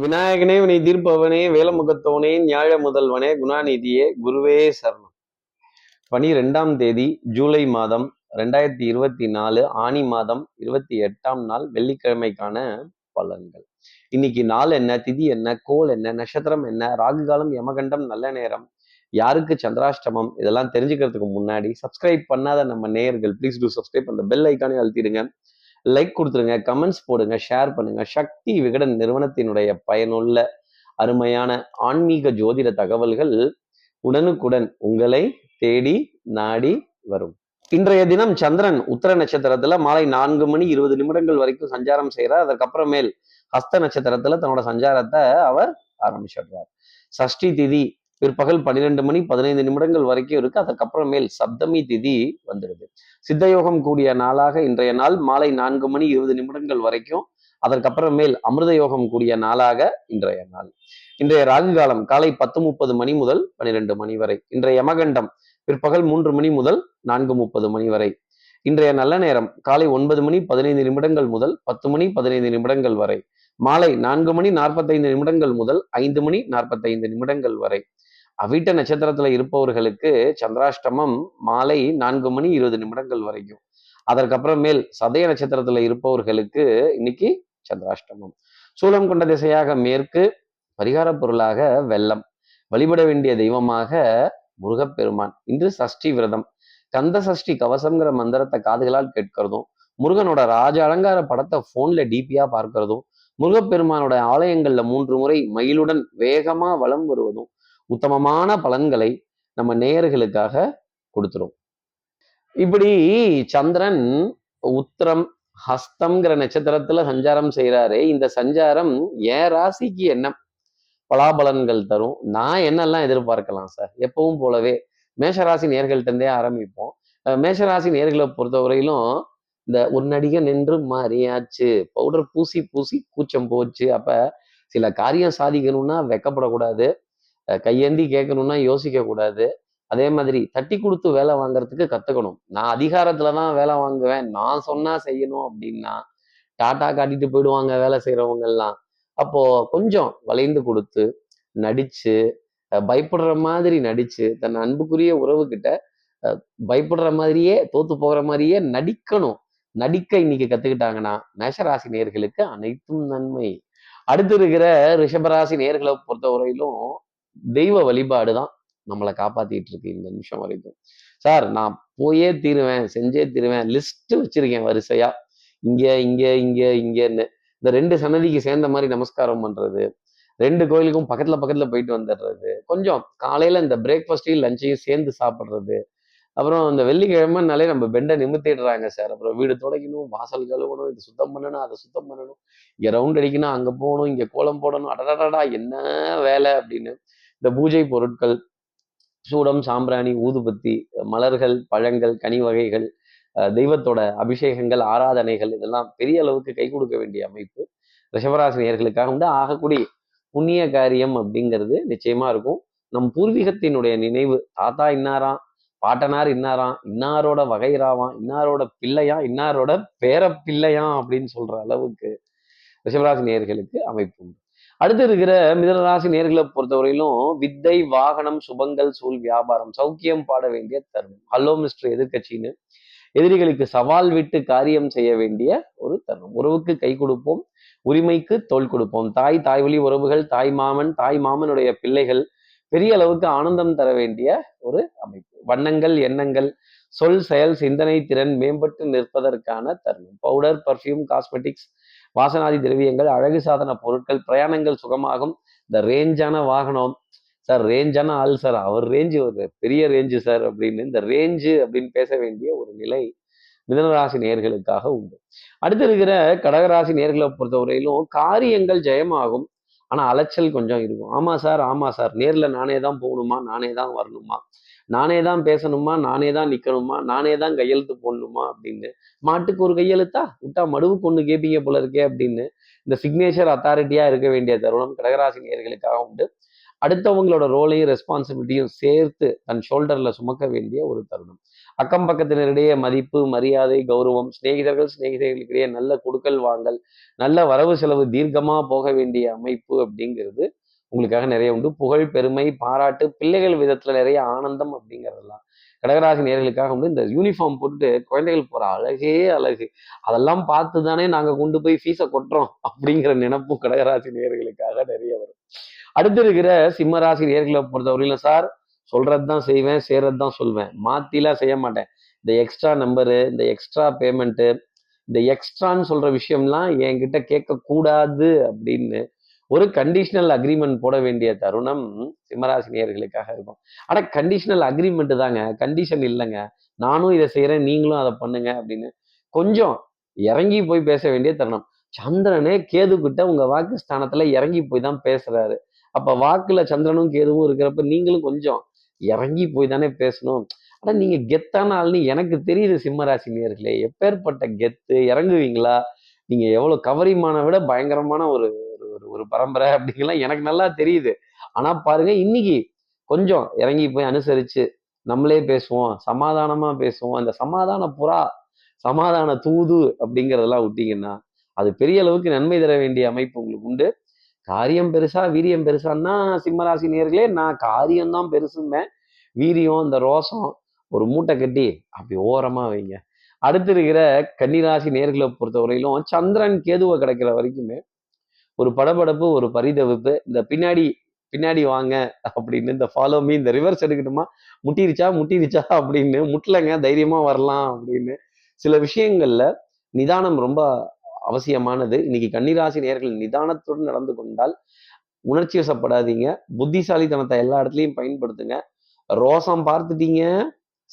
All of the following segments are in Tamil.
விநாயகனே வினை தீர்ப்பவனே வேலமுகத்தோனே ஞாழ முதல்வனே குணாநிதியே குருவே சரணம். பனிரெண்டாம் தேதி ஜூலை மாதம் ரெண்டாயிரத்தி இருபத்தி நாலு ஆனி மாதம் இருபத்தி எட்டாம் நாள் வெள்ளிக்கிழமைக்கான பலன்கள். இன்னைக்கு நாள் என்ன திதி என்ன கோல் என்ன நட்சத்திரம் என்ன ராகு காலம் யமகண்டம் நல்ல நேரம் யாருக்கு சந்திராஷ்டமம் இதெல்லாம் தெரிஞ்சுக்கிறதுக்கு முன்னாடி சப்ஸ்கிரைப் பண்ணாத நம்ம நேயர்கள் ப்ளீஸ் டூ சப்ஸ்கிரைப் அந்த பெல் ஐக்கானே அழுத்திடுங்க. லைக் கொடுத்துருங்க கமெண்ட்ஸ் போடுங்க ஷேர் பண்ணுங்க. சக்தி விகடன் நிறுவனத்தினுடைய பயனுள்ள அருமையான ஆன்மீக ஜோதிட தகவல்கள் உடனுக்குடன் உங்களை தேடி நாடி வரும். இன்றைய தினம் சந்திரன் உத்தர நட்சத்திரத்துல மாலை நான்கு மணி இருபது நிமிடங்கள் வரைக்கும் சஞ்சாரம் செய்கிறார் அதற்கப்புறமேல் ஹஸ்த நட்சத்திரத்துல தன்னோட சஞ்சாரத்தை அவர் ஆரம்பிச்சிடுறார். சஷ்டி திதி பிற்பகல் பன்னிரெண்டு மணி பதினைந்து நிமிடங்கள் வரைக்கும் இருக்கு. அதுக்கப்புறமேல் சப்தமி திதி வந்துடுது. சித்தயோகம் கூடிய நாளாக இன்றைய நாள் மாலை நான்கு மணி இருபது நிமிடங்கள் வரைக்கும். அதற்கப்புறமேல் அமிர்த யோகம் கூடிய நாளாக இன்றைய நாள். இன்றைய ராகு காலம் காலை பத்து முப்பது மணி முதல் பன்னிரெண்டு மணி வரை. இன்றைய யமகண்டம் பிற்பகல் மூன்று மணி முதல் நான்கு முப்பது மணி வரை. இன்றைய நல்ல நேரம் காலை ஒன்பது மணி பதினைந்து நிமிடங்கள் முதல் பத்து மணி பதினைந்து நிமிடங்கள் வரை. மாலை நான்கு மணி நாற்பத்தைந்து நிமிடங்கள் முதல் ஐந்து மணி நாற்பத்தைந்து நிமிடங்கள் வரை. அவிட்ட நட்சத்திரத்துல இருப்பவர்களுக்கு சந்திராஷ்டமம் மாலை நான்கு மணி இருபது நிமிடங்கள் வரைக்கும். அதற்கப்புறமேல் சதய நட்சத்திரத்துல இருப்பவர்களுக்கு இன்னைக்கு சந்திராஷ்டமம். சூலம் கொண்ட திசையாக மேற்கு பரிகார பொருளாக வெள்ளம். வழிபட வேண்டிய தெய்வமாக முருகப்பெருமான். இன்று சஷ்டி விரதம். கந்த சஷ்டி கவசம்ங்கிற மந்திரத்தை காதுகளால் கேட்கிறதும் முருகனோட ராஜ அலங்கார படத்தை போன்ல டிபியா பார்க்கிறதும் முருகப்பெருமானோட ஆலயங்கள்ல மூன்று முறை மயிலுடன் வேகமா வலம் வருவதும் உத்தமமான பலன்களை நம்ம நேயர்களுக்காக கொடுத்துரும். இப்படி சந்திரன் உத்திரம் ஹஸ்தம்ங்கிற நட்சத்திரத்துல சஞ்சாரம் செய்யறாரு இந்த சஞ்சாரம் என் ராசிக்கு என்ன பலாபலன்கள் தரும்? நான் என்னெல்லாம் எதிர்பார்க்கலாம் சார்? எப்பவும் போலவே மேஷராசி நேர்கள்ட்டே ஆரம்பிப்போம். மேஷராசி நேர்களை பொறுத்தவரையிலும் இந்த ஒரு நின்று மாறியாச்சு. பவுடர் பூசி பூசி கூச்சம் போச்சு. அப்ப சில காரியம் சாதிக்கணும்னா வெக்கப்படக்கூடாது. கையேந்தி கேட்கணும்னா யோசிக்க கூடாது. அதே மாதிரி தட்டி கொடுத்து வேலை வாங்குறதுக்கு கத்துக்கணும். நான் அதிகாரத்துல தான் வேலை வாங்குவேன். நான் சொன்னா செய்யணும் அப்படின்னா டாட்டா காட்டிட்டு போயிடுவாங்க வேலை செய்யறவங்க எல்லாம். அப்போ கொஞ்சம் வளைந்து கொடுத்து நடிச்சு பயப்படுற மாதிரி நடிச்சு தன் அன்புக்குரிய உறவுகிட்ட கிட்ட பயப்படுற மாதிரியே தோத்து போகிற மாதிரியே நடிக்கணும். நடிக்க இன்னைக்கு கத்துக்கிட்டாங்கன்னா மேஷராசி நேர்களுக்கு அனைத்தும் நன்மை. அடுத்து இருக்கிற ரிஷபராசி நேர்களை பொறுத்தவரையிலும் தெய்வ வழிபாடு தான் நம்மளை காப்பாத்திட்டு இருக்கு இந்த நிமிஷம் வரைக்கும். சார் நான் போயே தீருவேன் செஞ்சே தீருவேன் லிஸ்ட் வச்சிருக்கேன் வரிசையா. இங்க இங்க இங்க இங்கன்னு. இந்த ரெண்டு சன்னதிக்கு சேர்ந்த மாதிரி நமஸ்காரம் பண்றது. ரெண்டு கோயிலுக்கும் பக்கத்துல பக்கத்துல போயிட்டு வந்துடுறது. கொஞ்சம் காலையில இந்த பிரேக்ஃபாஸ்டையும் லஞ்சையும் சேர்ந்து சாப்பிட்றது. அப்புறம் இந்த வெள்ளிக்கிழமைனாலே நம்ம பெண்டை நிமித்திடுறாங்க சார். அப்புறம் வீடு துடைக்கணும் வாசல் கழுவணும் இது சுத்தம் பண்ணணும் அதை சுத்தம் பண்ணணும். இங்க ரவுண்ட் அடிக்கணும் அங்க போகணும் இங்க கோலம் போடணும் அடடடா என்ன வேலை அப்படின்னு இந்த பூஜை பொருட்கள் சூடம் சாம்பிராணி ஊதுபத்தி மலர்கள் பழங்கள் கனி வகைகள் தெய்வத்தோட அபிஷேகங்கள் ஆராதனைகள் இதெல்லாம் பெரிய அளவுக்கு கை கொடுக்க வேண்டிய அமைப்பு. ரிஷபராசினியர்களுக்காக உண்டு. ஆகக்கூடிய புண்ணிய காரியம் அப்படிங்கிறது நிச்சயமா இருக்கும். நம் பூர்வீகத்தினுடைய நினைவு தாத்தா இன்னாராம் பாட்டனார் இன்னாராம் இன்னாரோட வகைராவாம் இன்னாரோட பிள்ளையா இன்னாரோட பேர பிள்ளையா அப்படின்னு சொல்ற அளவுக்கு ரிஷபராசி நேர்களுக்கு அமைப்பு உண்டு. அடுத்து இருக்கிற மிதனராசி நேர்களை பொறுத்தவரையிலும் வித்தை வாகனம் சுபங்கள் சூழ் வியாபாரம் சௌக்கியம் பாட வேண்டிய தருணம். ஹலோ மிஸ்டர் எதிர்கட்சின்னு எதிரிகளுக்கு சவால் விட்டு காரியம் செய்ய வேண்டிய ஒரு தருணம். உறவுக்கு கை கொடுப்போம் உரிமைக்கு தோல் கொடுப்போம். தாய் தாய் வழி உறவுகள் தாய் மாமன் தாய் மாமனுடைய பிள்ளைகள் பெரிய அளவுக்கு ஆனந்தம் தர வேண்டிய ஒரு அமைப்பு. வண்ணங்கள் எண்ணங்கள் சொல் செயல் சிந்தனை திறன் மேம்பட்டு நிற்பதற்கான தருணம். பவுடர் பர்ஃப்யூம் காஸ்மெட்டிக்ஸ் வாசனாதி திரவியங்கள் அழகு சாதன பொருட்கள் பிரயாணங்கள் சுகமாகும். இந்த ரேஞ்சான வாகனம் சார் ரேஞ்சான ஆள் சார் அவர் ரேஞ்சு ஒரு பெரிய ரேஞ்சு சார் அப்படின்னு. இந்த ரேஞ்சு அப்படின்னு பேச வேண்டிய ஒரு நிலை மிதனராசி நேர்களுக்காக உண்டு. அடுத்து இருக்கிற கடகராசி நேர்களை பொறுத்தவரையிலும் காரியங்கள் ஜெயமாகும். ஆனா அலைச்சல் கொஞ்சம் இருக்கும். ஆமா சார் ஆமா சார் நேர்ல நானே தான் போகணுமா? நானே தான் வரணுமா? நானே தான் பேசணுமா? நானே தான் நிக்கணுமா? நானே தான் கையெழுத்து போடணுமா? அப்படின்னு. மாட்டுக்கு ஒரு கையெழுத்தா? விட்டா மடுவுக்கு ஒண்ணு கேட்பீங்க போல இருக்கே அப்படின்னு. இந்த சிக்னேச்சர் அத்தாரிட்டியா இருக்க வேண்டிய தருணம் கடகராசி நேர்களுக்காக உண்டு. அடுத்தவங்களோட ரோலையும் ரெஸ்பான்சிபிலிட்டியும் சேர்த்து தன் ஷோல்டர்ல சுமக்க வேண்டிய ஒரு தருணம். அக்கம் பக்கத்தினரிடையே மதிப்பு மரியாதை கௌரவம் சிநேகிதர்கள் சிநேகிதர்களுக்கிடையே நல்ல கொடுக்கல் வாங்கல் நல்ல வரவு செலவு தீர்க்கமாக போக வேண்டிய அமைப்பு அப்படிங்கிறது உங்களுக்காக நிறைய உண்டு. புகழ் பெருமை பாராட்டு பிள்ளைகள் விதத்துல நிறைய ஆனந்தம் அப்படிங்கிறதெல்லாம் கடகராசி நேர்களுக்காக வந்து இந்த யூனிஃபார்ம் போட்டுட்டு குழந்தைகள் போற அழகே அழகு. அதெல்லாம் பார்த்து தானே நாங்க கொண்டு போய் ஃபீஸை கொட்டுறோம் அப்படிங்கிற நினப்பும் கடகராசி நேர்களுக்காக நிறைய வரும். அடுத்து இருக்கிற சிம்மராசி நேர்களை பொறுத்தவரையில சார் சொல்றது தான் செய்வேன் செய்யறது தான் சொல்வேன். மாத்திலாம் செய்ய மாட்டேன். இந்த எக்ஸ்ட்ரா நம்பரு இந்த எக்ஸ்ட்ரா பேமெண்ட்டு இந்த எக்ஸ்ட்ரான்னு சொல்ற விஷயம்லாம் என்கிட்ட கேட்கக்கூடாது அப்படின்னு ஒரு கண்டிஷனல் அக்ரிமெண்ட் போட வேண்டிய தருணம் சிம்மராசினியர்களுக்காக இருக்கும். ஆனால் கண்டிஷனல் அக்ரிமெண்ட் தாங்க. கண்டிஷன் இல்லைங்க. நானும் இதை செய்யறேன் நீங்களும் அதை பண்ணுங்க அப்படின்னு கொஞ்சம் இறங்கி போய் பேச வேண்டிய தருணம். சந்திரனே கேது கிட்ட உங்க வாக்கு ஸ்தானத்துல இறங்கி போய் தான் பேசுறாரு. அப்ப வாக்குல சந்திரனும் கேதுவும் இருக்கிறப்ப நீங்களும் கொஞ்சம் இறங்கி போய் தானே பேசணும். ஆனா நீங்க கெத்தான ஆள்னு எனக்கு தெரியுது சிம்மராசி நேர்களே எப்பேற்பட்ட கெத்து இறங்குவீங்களா? நீங்க எவ்வளவு கவரிமான விட பயங்கரமான ஒரு ஒரு பரம்பரை அப்படிங்கலாம் எனக்கு நல்லா தெரியுது. ஆனால் பாருங்க இன்னைக்கு கொஞ்சம் இறங்கி போய் அனுசரித்து நம்மளே பேசுவோம் சமாதானமாக பேசுவோம். அந்த சமாதான புறா சமாதான தூது அப்படிங்கிறதெல்லாம் விட்டீங்கன்னா அது பெரிய அளவுக்கு நன்மை தர வேண்டிய அமைப்பு உங்களுக்கு உண்டு. காரியம் பெருசா வீரியம் பெருசான்னா சிம்மராசி நேர்களே நான் காரியம்தான் பெருசுமே வீரியம் இந்த ரோசம் ஒரு மூட்டை கட்டி அப்படி ஓரமாக வைங்க. அடுத்து இருக்கிற கன்னிராசி நேர்களை பொறுத்தவரையிலும் சந்திரன் கேதுவை கிடைக்கிற வரைக்குமே ஒரு படபடப்பு ஒரு பரிதவிப்பு இந்த பின்னாடி பின்னாடி வாங்க அப்படின்னு இந்த ஃபாலோ மீ இந்த ரிவர்ஸ் எடுக்கணுமா முட்டிருச்சா? முட்டிருச்சா? அப்படின்னு முட்டலைங்க தைரியமா வரலாம் அப்படின்னு. சில விஷயங்கள்ல நிதானம் ரொம்ப அவசியமானது. இன்னைக்கு கன்னிராசி நேர்கள் நிதானத்துடன் நடந்து கொண்டால் உணர்ச்சி வசப்படாதீங்க. புத்திசாலித்தனத்தை எல்லா இடத்துலையும் பயன்படுத்துங்க. ரோசம் பார்த்துட்டீங்க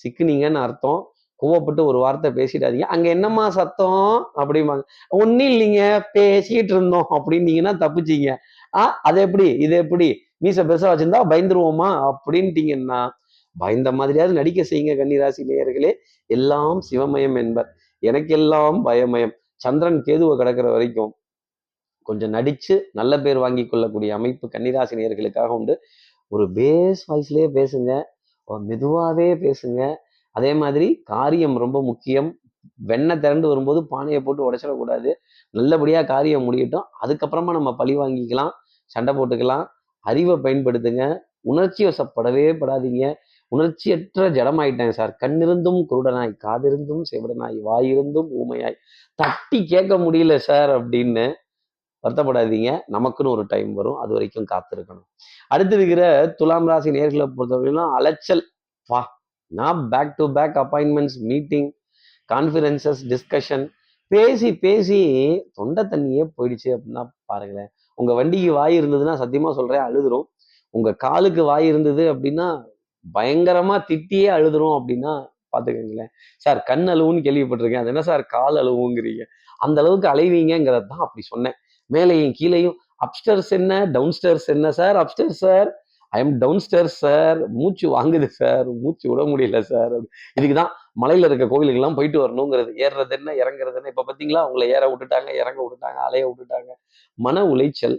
சிக்குனீங்கன்னு அர்த்தம். கோவப்பட்டு ஒரு வார்த்தை பேசிடாதீங்க. அங்க என்னம்மா சத்தம்? அப்படிம்பாங்க. ஒன்னும் இல்லைங்க. பேசிட்டு இருந்தோம் அப்படின்னீங்கன்னா தப்பிச்சிங்க. ஆ அது எப்படி? இது எப்படி? மீச பெருசாக வச்சிருந்தா பயந்துருவோமா? அப்படின்ட்டீங்கன்னா பயந்த மாதிரியாவது நடிக்க செய்யுங்க கன்னிராசி நேயர்களே. எல்லாம் சிவமயம் என்பர். எனக்கெல்லாம் பயமயம். சந்திரன் கேதுவை கிடக்கிற வரைக்கும் கொஞ்சம் நடிச்சு நல்ல பேர் வாங்கி கொள்ளக்கூடிய அமைப்பு கன்னிராசி நேயர்களுக்காக உண்டு. ஒரு பேஸ் வாய்ஸ்லேயே பேசுங்க. மெதுவாகவே பேசுங்க. அதே மாதிரி காரியம் ரொம்ப முக்கியம். வெண்ணெய் திரண்டு வரும்போது பானையை போட்டு உடைச்சிடக்கூடாது. நல்லபடியாக காரியம் முடியட்டும். அதுக்கப்புறமா நம்ம பழி வாங்கிக்கலாம் சண்டை போட்டுக்கலாம். அறிவை பயன்படுத்துங்க. உணர்ச்சி வசப்படவே படாதீங்க. உணர்ச்சியற்ற ஜடமாயிட்டேன் சார். கண்ணிருந்தும் குருடனாய் காதிருந்தும் செவிடனாய் வாயிருந்தும் ஊமையாய். தட்டி கேட்க முடியல சார் அப்படின்னு வருத்தப்படாதீங்க. நமக்குன்னு ஒரு டைம் வரும். அது வரைக்கும் காத்திருக்கணும். அடுத்து இருக்கிற துலாம் ராசி நேர்களை பொறுத்தவரையிலும் அலைச்சல். வா நான் back to back appointments meeting conferences discussion பேசி பேசி தொண்டை தண்ணியே போயிடுச்சு அப்படின்னா பாருங்களேன். உங்கள் வண்டிக்கு வாய் இருந்ததுன்னா சத்தியமாக சொல்கிறேன் அழுதுரும். உங்கள் காலுக்கு வாய் இருந்தது அப்படின்னா பயங்கரமாக திட்டியே அழுதுரும் அப்படின்னா பார்த்துக்கோங்களேன் சார் கண் அழுவுன்னு கேள்விப்பட்டிருக்கேன். அது என்ன சார் கால் அழுவுங்கிறீங்க. அந்த அளவுக்கு அலைவீங்கிறது தான் அப்படி சொன்னேன். மேலேயும் கீழேயும் அப்ஸ்டர்ஸ் என்ன? டவுன்ஸ்டர்ஸ் என்ன sir upstairs sir I am down stair sir மூச்சு வாங்குது சார் மூச்சு விட முடியல சார் இதுக்கு தான் மலையில் இருக்க கோவிலுக்கெல்லாம் போயிட்டு வரணுங்கிறது. ஏறுறது என்ன இறங்குறது என்ன? இப்போ பார்த்தீங்களா அவங்கள ஏற விட்டுட்டாங்க இறங்க விட்டுட்டாங்க அலைய விட்டுட்டாங்க. மன உளைச்சல்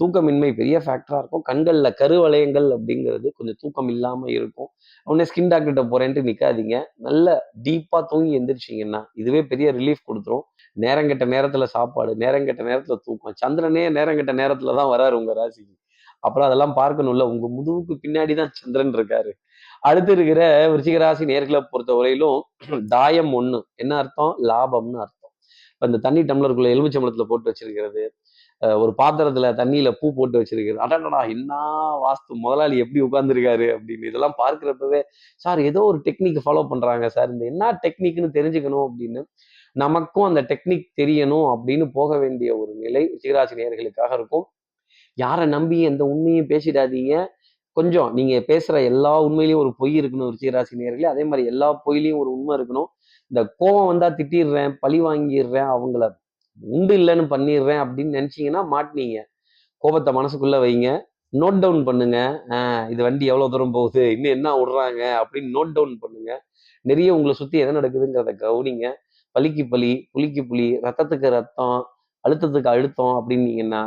தூக்கமின்மை பெரிய ஃபேக்டராக இருக்கும். கண்களில் கருவளையங்கள் அப்படிங்கிறது கொஞ்சம் தூக்கம் இல்லாமல் இருக்கும். உடனே ஸ்கின் டாக்டர்கிட்ட போகிறேன்ட்டு நிற்காதீங்க நல்ல டீப்பாக தூங்கி எந்திரிச்சிங்கன்னா இதுவே பெரிய ரிலீஃப் கொடுத்துரும். நேரங்கெட்ட நேரத்தில் சாப்பாடு நேரங்கெட்ட நேரத்தில் தூக்கம். சந்திரனே நேரங்கெட்ட நேரத்தில் தான் வராரு உங்கள் ராசிக்கு. அப்புறம் அதெல்லாம் பார்க்கணும்ல. உங்க முதுவுக்கு பின்னாடி தான் சந்திரன் இருக்காரு. அடுத்து இருக்கிற விருச்சிகராசி நேர்களை பொறுத்த வரையிலும் தாயம் ஒண்ணு. என்ன அர்த்தம்? லாபம்னு அர்த்தம். இப்போ இந்த தண்ணி டம்ளருக்குள்ள எலுமிச்சம்பளத்துல போட்டு வச்சிருக்கிறது. ஒரு பாத்திரத்துல தண்ணியில பூ போட்டு வச்சிருக்கிறது. அடடா என்ன வாஸ்து? முதலாளி எப்படி உட்கார்ந்துருக்காரு அப்படின்னு. இதெல்லாம் பார்க்குறப்பவே சார் ஏதோ ஒரு டெக்னிக் ஃபாலோ பண்றாங்க சார். இந்த என்ன டெக்னிக்னு தெரிஞ்சுக்கணும் அப்படின்னு நமக்கும் அந்த டெக்னிக் தெரியணும் அப்படின்னு போக வேண்டிய ஒரு நிலை சிகராசி நேர்களுக்காக இருக்கும். யாரை நம்பி எந்த உண்மையும் பேசிடாதீங்க. கொஞ்சம் நீங்க பேசுற எல்லா உண்மையிலையும் ஒரு பொய் இருக்கணும் ருச்சிகராசி நேர்களே அதே மாதிரி எல்லா பொய்லையும் ஒரு உண்மை இருக்கணும். இந்த கோபம் வந்தா திட்டிடுறேன் பழி வாங்கிடுறேன் அவங்கள உண்டு இல்லைன்னு பண்ணிடுறேன் அப்படின்னு நினைச்சீங்கன்னா மாட்டினீங்க. கோபத்தை மனசுக்குள்ள வைங்க. நோட் டவுன் பண்ணுங்க. இது வண்டி எவ்வளவு தூரம் போகுது? இன்னும் என்ன விடுறாங்க அப்படின்னு நோட் டவுன் பண்ணுங்க. நிறைய உங்களை சுத்தி எதை நடக்குதுங்கிறத கவனிங்க. பலிக்கு பலி புளிக்கு புலி ரத்தத்துக்கு ரத்தம் அழுத்தத்துக்கு அழுத்தம் அப்படின்னீங்கன்னா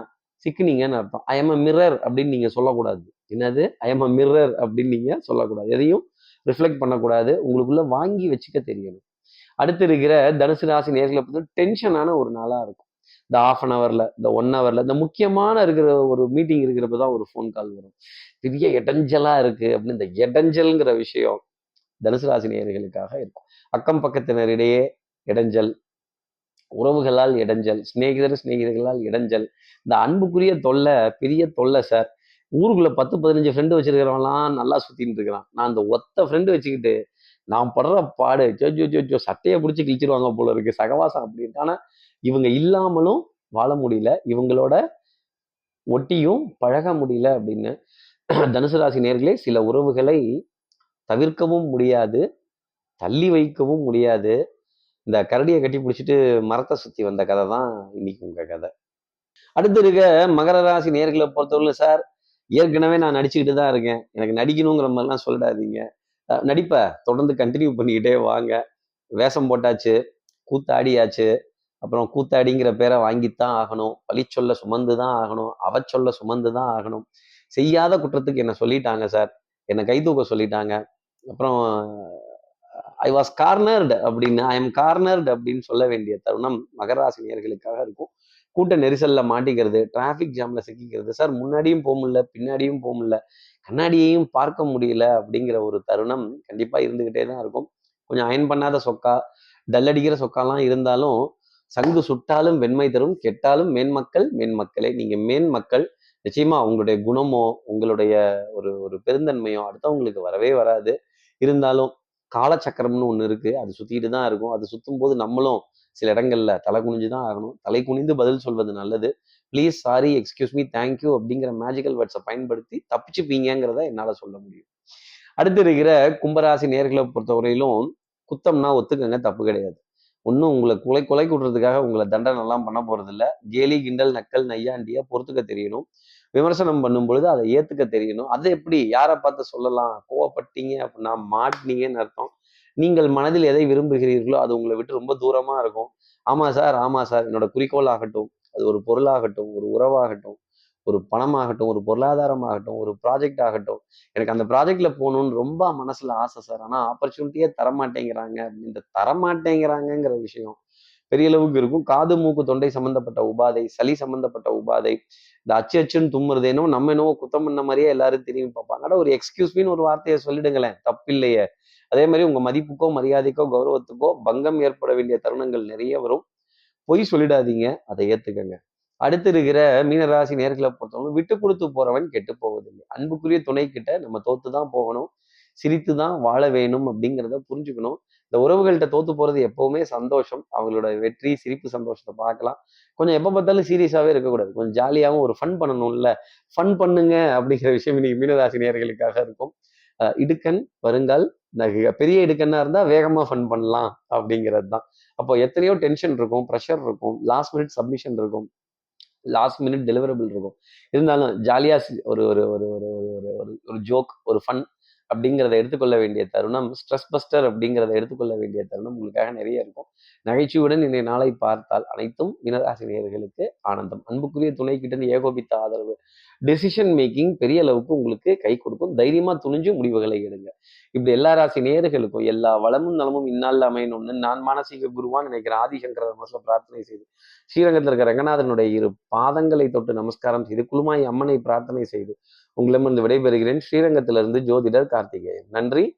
சிக்கினீங்கன்னு அர்த்தம். ஐஎம் அ மிரர் அப்படின்னு நீங்கள் சொல்லக்கூடாது. என்னது? ஐஎம் அ மிரர் அப்படின்னு நீங்கள் சொல்லக்கூடாது. எதையும் ரிஃப்ளெக்ட் பண்ணக்கூடாது. உங்களுக்குள்ள வாங்கி வச்சுக்க தெரியணும். அடுத்து இருக்கிற தனுசு ராசி நேர்களை பார்த்தா டென்ஷனான ஒரு நாளாக இருக்கும். இந்த ஆஃப் அன் ஹவரில் இந்த ஒன் ஹவரில் இந்த முக்கியமான இருக்கிற ஒரு மீட்டிங் இருக்கிறப்ப தான் ஒரு ஃபோன் கால் வரும். பெரிய இடைஞ்சலாக இருக்குது அப்படின்னு. இந்த இடைஞ்சல்ங்கிற விஷயம் தனுசு ராசி நேர்களுக்காக இருக்கும். அக்கம் பக்கத்தினரிடையே இடைஞ்சல் உறவுகளால் இடைஞ்சல் சிநேகிதர் சிநேகிதர்களால் இடைஞ்சல். இந்த அன்புக்குரிய தொல்லை பெரிய தொல்லை சார் ஊருக்குள்ள பத்து பதினஞ்சு ஃப்ரெண்டு வச்சிருக்கிறவன்லாம் நல்லா சுத்தின்னு இருக்கிறான். நான் அந்த ஒத்த ஃப்ரெண்டு வச்சுக்கிட்டு நான் படுற பாடு ஜோ ஜோ ஜோ சட்டையை பிடிச்சி கிழிச்சிருவாங்க போல இருக்கு. சகவாசம் அப்படின்னு ஆனா இவங்க இல்லாமலும் வாழ முடியல. இவங்களோட ஒட்டியும் பழக முடியல அப்படின்னு தனுசு ராசி நேர்களே சில உறவுகளை தவிர்க்கவும் முடியாது தள்ளி வைக்கவும் முடியாது. இந்த கரடியை கட்டி பிடிச்சிட்டு மரத்தை சுத்தி வந்த கதை தான் இன்னைக்கு உங்க கதை. அடுத்து இருக்க மகர ராசி நேர்களை பொறுத்தவரை சார் ஏற்கனவே நான் நடிச்சுக்கிட்டு தான் இருக்கேன். எனக்கு நடிக்கணுங்கிற மாதிரிலாம் சொல்லிடாதீங்க. நடிப்பை தொடர்ந்து கண்டினியூ பண்ணிக்கிட்டே வாங்க. வேஷம் போட்டாச்சு கூத்தாடியாச்சு. அப்புறம் கூத்தாடிங்கிற பேரை வாங்கித்தான் ஆகணும். பழிச்சொல்ல சுமந்து தான் ஆகணும். அவச்சொல்ல சுமந்து தான் ஆகணும். செய்யாத குற்றத்துக்கு என்னை சொல்லிட்டாங்க சார். என்னை கைதூக்க சொல்லிட்டாங்க. அப்புறம் ஐ வாஸ் கார்னர்டு அப்படின்னு ஐ எம் கார்னர்டு அப்படின்னு சொல்ல வேண்டிய தருணம் மகராசினியர்களுக்காக இருக்கும். கூட்ட நெரிசல்ல மாட்டிக்கிறது டிராஃபிக் ஜாம்ல சிக்கிக்கிறது. சார் முன்னாடியும் போக முடியல பின்னாடியும் போக முடியல கண்ணாடியையும் பார்க்க முடியல அப்படிங்கிற ஒரு தருணம் கண்டிப்பா இருந்துகிட்டே தான் இருக்கும். கொஞ்சம் அயன் பண்ணாத சொக்கா டல்லடிக்கிற சொக்காலாம் இருந்தாலும் சங்கு சுட்டாலும் வெண்மை தரும் கெட்டாலும் மேன்மக்கள் மேன்மக்களே நீங்க மேன்மக்கள் நிச்சயமா உங்களுடைய குணமோ உங்களுடைய ஒரு ஒரு பெருந்தன்மையோ அடுத்தவங்களுக்கு வரவே வராது. இருந்தாலும் காலச்சக்கரம்னு ஒன்று இருக்கு. அது சுத்திட்டு தான் இருக்கும். அது சுத்தும் போது நம்மளும் சில இடங்கள்ல தலை குனிஞ்சு தான் ஆகணும். தலை குனிந்து பதில் சொல்வது நல்லது. Please sorry excuse me thank you அப்படிங்கிற மேஜிக்கல் வேர்ட்ஸை பயன்படுத்தி தப்பிச்சுப்பீங்கிறத என்னால் சொல்ல முடியும். அடுத்து இருக்கிற கும்பராசி நேர்களை பொறுத்தவரையிலும் குத்தம்னா ஒத்துக்கங்க தப்பு கிடையாது. ஒன்றும் உங்களை கொலை கொலை கூட்டுறதுக்காக உங்களை தண்டனைலாம் பண்ண போறதில்ல. கேலி கிண்டல் நக்கல் நையாண்டியா பொறுத்துக்க தெரியணும். விமர்சனம் பண்ணும் பொழுது அதை ஏத்துக்க தெரியணும். அதை எப்படி யாரை பார்த்து சொல்லலாம்? கோவப்பட்டீங்க அப்படின்னா மாட்டினீங்கன்னு அர்த்தம். நீங்கள் மனதில் எதை விரும்புகிறீர்களோ அது உங்களை விட்டு ரொம்ப தூரமா இருக்கும். ஆமா சார் ஆமா சார் என்னோட குறிக்கோள் ஆகட்டும் அது ஒரு பொருளாகட்டும் ஒரு உறவாகட்டும் ஒரு பணமாகட்டும் ஒரு பொருளாதாரமாகட்டும் ஒரு ப்ராஜெக்ட் ஆகட்டும். எனக்கு அந்த ப்ராஜெக்ட்ல போகணும்னு ரொம்ப மனசுல ஆசை சார். ஆனா ஆப்பர்ச்சுனிட்டியே தரமாட்டேங்கிறாங்க. இந்த தரமாட்டேங்கிறாங்கிற விஷயம் பெரிய அளவுக்கு இருக்கும். காது மூக்கு தொண்டை சம்பந்தப்பட்ட உபாதை சளி சம்பந்தப்பட்ட உபாதை இந்த அச்சு அச்சுன்னு தும்முறது என்னவோ நம்ம என்னவோ குத்தம் பண்ண மாதிரியே எல்லாரும் திரும்பி பார்ப்பாங்க. ஆனா ஒரு எக்ஸ்கியூஸ்மின்னு ஒரு வார்த்தையை சொல்லிடுங்களேன். தப்பில்லையே. அதே மாதிரி உங்க மதிப்புக்கோ மரியாதைக்கோ கௌரவத்துக்கோ பங்கம் ஏற்பட வேண்டிய தருணங்கள் நிறைய வரும். பொய் சொல்லிடாதீங்க. அதை ஏத்துக்கங்க. அடுத்து இருக்கிற மீனராசி நேர்களை பொறுத்தவரை விட்டு கொடுத்து போறவன் கெட்டு போவதில்லை. அன்புக்குரிய துணை கிட்ட நம்ம தோத்து தான் போகணும். சிரித்து தான் வாழ வேணும் அப்படிங்கிறத புரிஞ்சுக்கணும். இந்த உறவுகள்கிட்ட தோத்து போறது எப்பவுமே சந்தோஷம். அவங்களோட வெற்றி சிரிப்பு சந்தோஷத்தை பார்க்கலாம். கொஞ்சம் எப்போ பார்த்தாலும் சீரியஸாகவே இருக்கக்கூடாது. கொஞ்சம் ஜாலியாகவும் ஒரு ஃபன் பண்ணணும்ல. ஃபன் பண்ணுங்க அப்படிங்கிற விஷயம் இன்னைக்கு மீனராசினியர்களுக்காக இருக்கும். இடுக்கன் வருங்கால் நகை. பெரிய இடுக்கண்ணா இருந்தா வேகமா ஃபன் பண்ணலாம் அப்படிங்கிறது தான் அப்போ எத்தனையோ டென்ஷன் இருக்கும் ப்ரெஷர் இருக்கும் லாஸ்ட் மினிட் சப்மிஷன் இருக்கும் லாஸ்ட் மினிட் டெலிவரபிள் இருக்கும். இருந்தாலும் ஜாலியா ஒரு ஒரு ஒரு ஒரு ஒரு ஒரு ஒரு ஜோக் ஒரு ஃபன் அப்படிங்கிறத எடுத்துக்கொள்ள வேண்டிய தருணம் ஸ்ட்ரெஸ் பஸ்டர் அப்படிங்கிறத எடுத்துக்கொள்ள வேண்டிய தருணம் உங்களுக்காக நிறைய இருக்கும். நகைச்சுவுடன் இன்றைய நாளை பார்த்தால் அனைத்தும் மீனராசினியர்களுக்கு ஆனந்தம். அன்புக்குரிய துணை கிட்ட ஏகோபித்த ஆதரவு டெசிஷன் மேக்கிங் பெரிய அளவுக்கு உங்களுக்கு கை கொடுக்கும். தைரியமா துணிஞ்சு முடிவுகளை எடுங்க. இப்படி எல்லா ராசி நேர்களுக்கும் எல்லா வளமும் நலமும் இந்நாள் அமையணும்னு நான் மானசீக குருவான்னு நினைக்கிறேன் ஆதிசங்கர மனசுல பிரார்த்தனை செய்து ஸ்ரீரங்கத்தில் இருக்கிற ரங்கநாதனுடைய இரு பாதங்களை தொட்டு நமஸ்காரம் செய்து குழுமாய் அம்மனை பிரார்த்தனை செய்து உங்களிடமிருந்து விடைபெறுகிறேன். ஸ்ரீரங்கத்திலிருந்து ஜோதிடர் கார்த்திகேயன். நன்றி.